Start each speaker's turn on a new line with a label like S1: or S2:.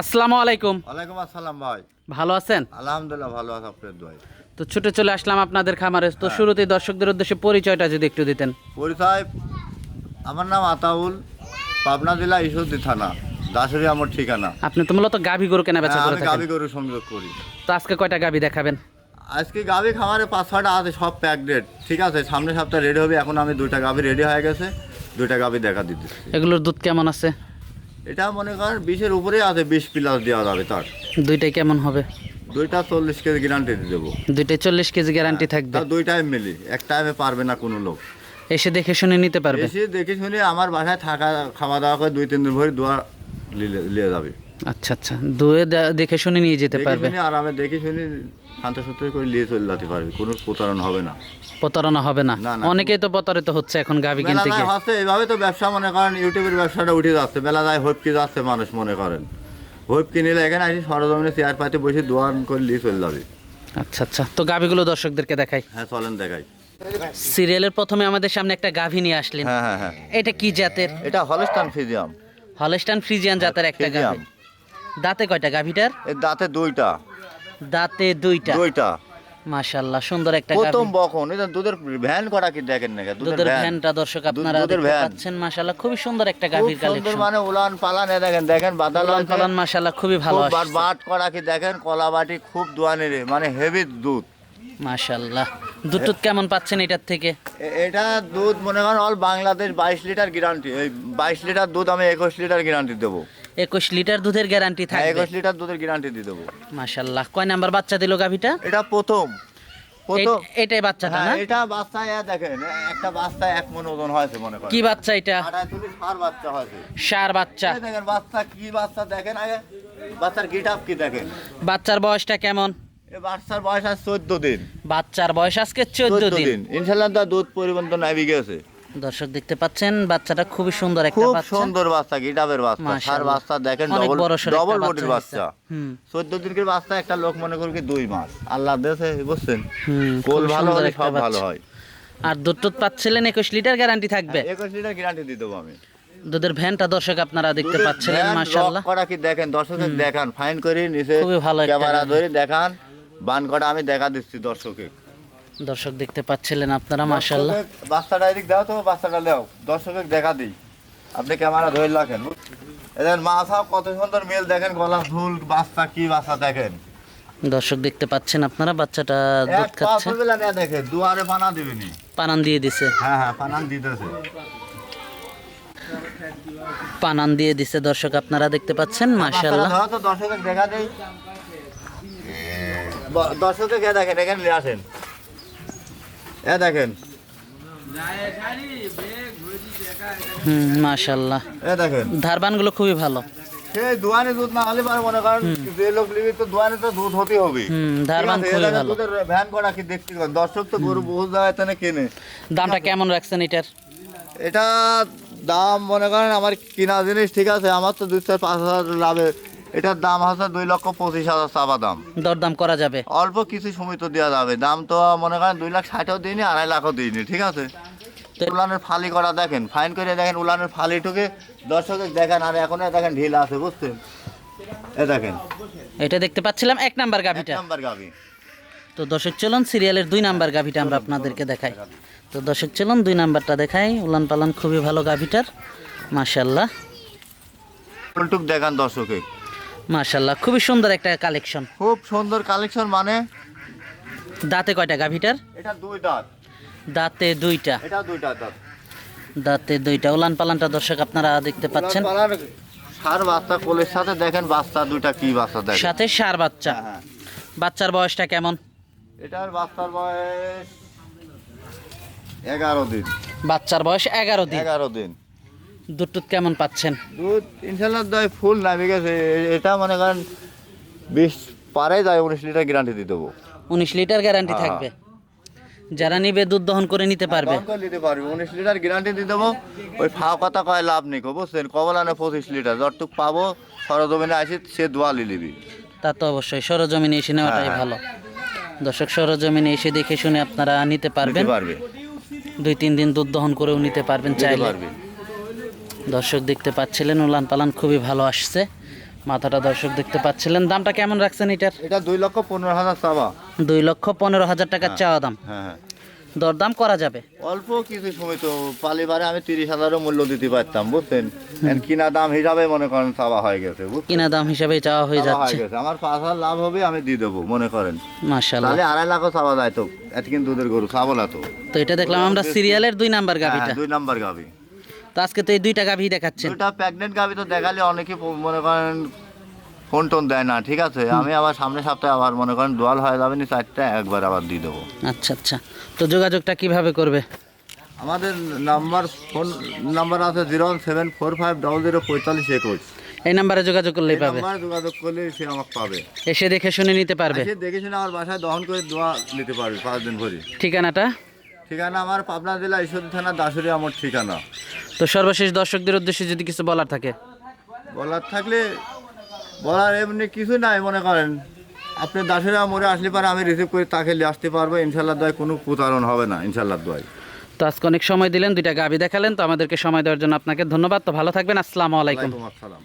S1: আসসালামু আলাইকুম।
S2: ওয়ালাইকুম আসসালাম ভাই।
S1: ভালো আছেন?
S2: আলহামদুলিল্লাহ ভালো আছে আপনার দোয়াই
S1: তো ছুটে চলে আসলাম আপনাদের খামারে। তো শুরুতেই দর্শকদের উদ্দেশ্যে পরিচয়টা যদি একটু দিতেন।
S2: পরিচয় আমার নাম আতাউল পাবনা জেলা ঈশ্বরদী থানা দাসরি আমার ঠিকানা।
S1: আপনি তো মূলত গাভী গরু কেনা বেচা
S2: হ্যাঁ,
S1: করে
S2: আমি গাভি গরু সংযোগ করি।
S1: তো আজকে কয়টা গাভী দেখাবেন?
S2: আজকে গাভি খামারে পাঁচ ছয়টা আছে সব প্যাক ডেট ঠিক আছে সামনের সপ্তাহে রেডি হবে এখন আমি দুইটা গাভি রেডি হয়ে গেছে দুইটা গাভি দেখা দিতেছি।
S1: এগুলোর দুধ কেমন আছে?
S2: এটা মনে করেন বিশের উপরেই আছে বিশ প্লাস দেওয়া যাবে তার।
S1: দুইটাই কেমন হবে?
S2: দুইটা চল্লিশ কেজি গ্যারান্টি দিয়ে দেবো।
S1: দুইটা চল্লিশ কেজি গ্যারান্টি থাকবে।
S2: দুই টাইম মিলি এক টাইমে পারবে না কোনো লোক।
S1: এসে দেখে শুনে নিতে পারবে।
S2: এসে দেখে শুনে আমার বাসায় থাকা খাওয়া দাওয়া করে দুই তিন দিন ভরে দোয়া নিয়ে যাবে।
S1: আচ্ছা আচ্ছা। দুয়ে দেখে শুনে নিয়ে যেতে পারবে।
S2: আরামে দেখে শুনে শান্ত সত্য করে নিয়ে চলে যেতে পারবে। কোনো প্রতারণ হবে না।
S1: প্রতারণা হবে না। অনেকেই তো প্রতারিত হচ্ছে এখন গাভী কিনতে গিয়ে।
S2: হচ্ছে এইভাবে তো ব্যবসা মনে করেন ইউটিউবের ব্যবসাটা উঠে যাচ্ছে। মেলা যায় হইপকি যাচ্ছে মানুষ মনে করেন। হইপকি নিলে এখানে আসি সরজমিনে চেয়ার পাতে বসে দোয়ান করে নিয়ে চলে যাবে।
S1: আচ্ছা আচ্ছা। তো গাভীগুলো দর্শকদেরকে দেখাই।
S2: হ্যাঁ চলেন দেখাই।
S1: সিরিয়ালের প্রথমে আমাদের সামনে একটা গাভী নিয়ে আসলেন।
S2: হ্যাঁ হ্যাঁ হ্যাঁ।
S1: এটা কি জাতের?
S2: এটা হলস্টান ফিজিয়াম
S1: হলস্টান ফ্রিজিয়ান জাতের একটা গাভী। দাঁতে কয়টা গাভীটার?
S2: দাঁতে দুইটা।
S1: দাঁতে দুইটা।
S2: দুইটা।
S1: মাশাআল্লাহ সুন্দর একটা
S2: প্রথম বকন এটা দুধের ভ্যান করা কি দেখেন না
S1: দুধের ভ্যানটা দর্শক আপনারা দেখতে পাচ্ছেন মাশাআল্লাহ খুবই সুন্দর একটা গাভীর
S2: সুন্দর মানে উলান পালান দেখেন দেখেন বাদাল
S1: লালন পালন মাশাআল্লাহ খুবই ভালো
S2: খুব বাট বাট করা কি দেখেন কলা বাটি খুব দোয়ানের মানে হেভি দুধ।
S1: মাশাআল্লাহ দুধ টুধ কেমন পাচ্ছেন এটার থেকে?
S2: এটা দুধ মনে করেন অল বাংলাদেশ বাইশ লিটার গ্যারান্টি এই বাইশ লিটার দুধ আমি একুশ লিটার গ্যারান্টি দেবো।
S1: একুশ লিটার দুধের গ্যারান্টি থাকবে।
S2: একুশ লিটার দুধের গ্যারান্টি দিয়ে দেবো।
S1: মাশাআল্লাহ কয় নাম্বার বাচ্চা দিল গাভীটা?
S2: এটা প্রথম।
S1: এটাই বাচ্চাটা
S2: হ্যাঁ
S1: না?
S2: এটা বাচ্চা দেখেন একটা বাচ্চা এক মন ওজন হয়েছে মনে করেন।
S1: কি বাচ্চা এটা?
S2: সার বাচ্চা হয়েছে।
S1: সার বাচ্চা।
S2: দেখেন বাচ্চা কি বাচ্চা দেখেন আগে? বাচ্চার গিট আপ কি দেখেন?
S1: বাচ্চার বয়সটা কেমন?
S2: বাচ্চার বয়স আছে চোদ্দ দিন।
S1: বাচ্চার বয়স আজকে চোদ্দ দিন।
S2: ইনশাল্লাহ দুধ পরিবর্তন নামি গেছে।
S1: দর্শক দেখতে পাচ্ছেন বাচ্চাটা খুবই সুন্দর একটা
S2: খুব সুন্দর বাচ্চা গিটাবের বাচ্চা সার বাচ্চা দেখেন ডবল ডবল বডির বাচ্চা।
S1: হুম।
S2: চোদ্দ দিনের বাচ্চা একটা লোক মনে করি কি দুই মাস। আল্লাহ দেশে বুঝছেন?
S1: হুম,
S2: কোল ভালো হলে সব ভালো হয়।
S1: আর দুধ পাচ্ছিলেন একুশ লিটার গ্যারান্টি থাকবে?
S2: একুশ লিটার গ্যারান্টি দিয়ে দেবো আমি।
S1: দুধের ভ্যানটা দর্শক আপনারা দেখতে পাচ্ছিলেন
S2: ভ্যান
S1: মাশাআল্লাহ।
S2: করা কি দেখেন? দর্শকের দেখান ফাইন করে নিচে
S1: খুবই ভালো একটা
S2: ক্যামেরা ধরে দেখান। বান করা আমি দেখা দিচ্ছি দর্শকে
S1: দর্শক দেখতে পাচ্ছিলেন আপনারা মাশাআল্লাহ।
S2: দর্শকের বাচ্চাটা এদিক দাও তো বাচ্চাটা দাও দর্শকের দেখা দিই। আপনি ক্যামেরা ধরে রাখেন। এদের মাথা কত সুন্দর মেল দেখেন গলা ফুল বাচ্চা কি বাচ্চা দেখেন।
S1: দর্শক দেখতে পাচ্ছেন আপনারা বাচ্চাটা দুধ খাচ্ছে।
S2: ফুলবেলা না দেখে দুয়ারে পানা দিবেনি।
S1: পানান দিয়ে দিছে।
S2: হ্যাঁ হ্যাঁ পানান দিতেছে।
S1: পানান দিয়ে দিছে দর্শক আপনারা দেখতে পাচ্ছেন মাশাআল্লাহ।
S2: তো দর্শকের দেখা দেই। ব- দর্শকের কে দেখেন এখানে আসেন। এ দেখেন।
S1: হুম মাশাআল্লাহ।
S2: এ দেখেন।
S1: ধারবানগুলো খুবই ভালো।
S2: সেই দোয়ানে দুধ না হলে পারে মনে করেন যে লোক নিবি তো দোয়ানে তো দুধ হতে হবে।
S1: ধারবান
S2: ঠিক
S1: খুবই ভালো।
S2: দুধের ভ্যান করা কি দেখতে। দর্শক তো গরু বহু জায়গায় তেনে কেনে।
S1: দামটা কেমন রাখছেন এটার?
S2: এটা দাম মনে করেন আমার কিনা জিনিস ঠিক আছে আমার তো দুই চার পাঁচ হাজার লাভে এটার দাম হচ্ছে দুই লক্ষ পঁচিশ হাজার চাপা দাম
S1: দরদাম করা যাবে।
S2: অল্প কিছু সময় তো দেওয়া যাবে। দাম তো মনে করেন দুই লাখ ষাটও দিইনি আড়াই লাখও দিইনি ঠিক আছে? উলানের ফালি করা দেখেন ফাইন করে দেখেন উলানের ফালি ফালিটুকে দর্শকের দেখেন আর এখন দেখেন ঢিল আছে বুঝছেন? এ দেখেন।
S1: এটা দেখতে পাচ্ছিলাম এক নাম্বার
S2: এক
S1: গাভিটা।
S2: নাম্বার গাভি।
S1: তো দর্শক চলুন সিরিয়ালের দুই নাম্বার গাভিটা আমরা আপনাদেরকে দেখাই। তো দর্শক চলুন দুই নাম্বারটা দেখাই। উলান পালান খুবই ভালো গাভিটার
S2: উল্টুক দেখান দর্শকে।
S1: মাশাল্লাহ খুবই সুন্দর একটা কালেকশন।
S2: খুব সুন্দর কালেকশন মানে?
S1: দাঁতে কয়টা গাভিটার?
S2: এটা দুই দাঁত।
S1: দাঁতে দুইটা।
S2: এটা দুইটা দাঁত
S1: দাঁতে। দুইটা। উলান পালানটা দর্শক আপনারা দেখতে পাচ্ছেন।
S2: সার বাচ্চা কোলের সাথে দেখেন বাচ্চা দুইটা কি বাচ্চা দেখেন।
S1: সাথে সার বাচ্চা।
S2: হ্যাঁ, হ্যাঁ।
S1: বাচ্চার বয়সটা কেমন?
S2: এটার বাচ্চার বয়স এগারো দিন।
S1: বাচ্চার বয়স এগারো দিন।
S2: এগারো দিন।
S1: দুধ টুধ কেমন পাচ্ছেন?
S2: দুধ ইনশাল্লাহ দয় ফুল নামে গেছে। এটা মনে করেন বিশ পারে যায় উনিশ লিটার গ্যারান্টি দিয়ে দেবো।
S1: উনিশ লিটার গ্যারান্টি
S2: হ্যাঁ।
S1: থাকবে? যারা নিবে দুধ দহন করে নিতে পারবে।
S2: নিতে পারবে। উনিশ লিটার গ্যারান্টি দিয়ে দেবো। ওই ফাও কথা কয় লাভ নেই বুঝছেন কবলানে পঁচিশ লিটার। যতটুক পাবো সরজমিনে আসি সে দোয়া লিবি
S1: তা তো অবশ্যই সরজমিনে এসে নেওয়াটাই
S2: হ্যাঁ।
S1: ভালো। দর্শক সরজমিনে এসে দেখে শুনে আপনারা নিতে পারবেন।
S2: পারবে।
S1: দুই তিন দিন দুধ দহন করেও নিতে পারবেন চাইলে।
S2: পারবে।
S1: দর্শক দেখতে পাচ্ছিলেন উলান পালান খুবই ভালো আসছে। মাথাটা দর্শক দেখতে পাচ্ছিলেন। দামটা কেমন রাখছেন এটার?
S2: এটা দুই লক্ষ পনেরো হাজার চাওয়া।
S1: দুই লক্ষ পনেরো হাজার টাকার চাওয়া দাম।
S2: হ্যাঁ হ্যাঁ।
S1: দরদাম করা যাবে?
S2: অল্প কিছু সময় তো পালিবারে আমি তিরিশ হাজারও মূল্য দিতে পারতাম বুঝছেন? কিনা দাম হিসাবে মনে করেন চাওয়া হয়ে গেছে
S1: কিনা দাম হিসাবে চাওয়া হয়ে যাচ্ছে।
S2: আমার পাঁচ হাজার লাভ হবে আমি দিয়ে দেবো মনে করেন।
S1: মাশাল্লাহ
S2: তাহলে আড়াই লাখও চাওয়া যায় তো এত কিন্তু দুধের গরু চাবো না তো।
S1: তো এটা দেখলাম আমরা সিরিয়ালের দুই নাম্বার গাভিটা
S2: হ্যাঁ, দুই নাম্বার গাভি
S1: তো আজকে তো এই দুইটা গাভি দেখাচ্ছেন।
S2: দুটা প্রেগনেন্ট গাভি তো দেখালে অনেকে মনে করেন ফোন টোন দেয় না ঠিক আছে? আমি আবার সামনে সপ্তাহে আবার মনে করেন দোয়াল হয়ে যাবে না চারটা একবার আবার দিয়ে দেবো।
S1: আচ্ছা আচ্ছা। তো যোগাযোগটা কীভাবে করবে?
S2: আমাদের নাম্বার ফোন নাম্বার আছে zero seven four five double zero পঁয়তাল্লিশ একুশ।
S1: এই নাম্বারে যোগাযোগ করলেই পাবে।
S2: নাম্বার যোগাযোগ করলে সে আমাকে পাবে।
S1: এসে দেখে শুনে নিতে পারবে।
S2: দেখে শুনে আমার বাসায় দহন করে দোয়া নিতে পারবে পাঁচ দিন ভরি।
S1: ঠিকানাটা?
S2: ঠিকানা আমার পাবনা জেলা ঈশ্বরী থানা দাসুরি আমার ঠিকানা।
S1: তো সর্বশেষ দর্শকদের উদ্দেশ্যে যদি কিছু বলার থাকে।
S2: বলার থাকলে বলার এমনি কিছু নাই মনে করেন। আপনি দাসুরা মোড়ে আসলে পারে আমি রিসিভ করে তাকে নিয়ে আসতে পারব ইনশাল্লাহ দয় কোনো প্রতারণ হবে না ইনশাল্লাহ দয়
S1: তো আজকে অনেক সময় দিলেন দুইটা গাভি দেখালেন তো আমাদেরকে সময় দেওয়ার জন্য আপনাকে ধন্যবাদ। তো ভালো থাকবেন আসসালামু আলাইকুম।
S2: আসসালাম।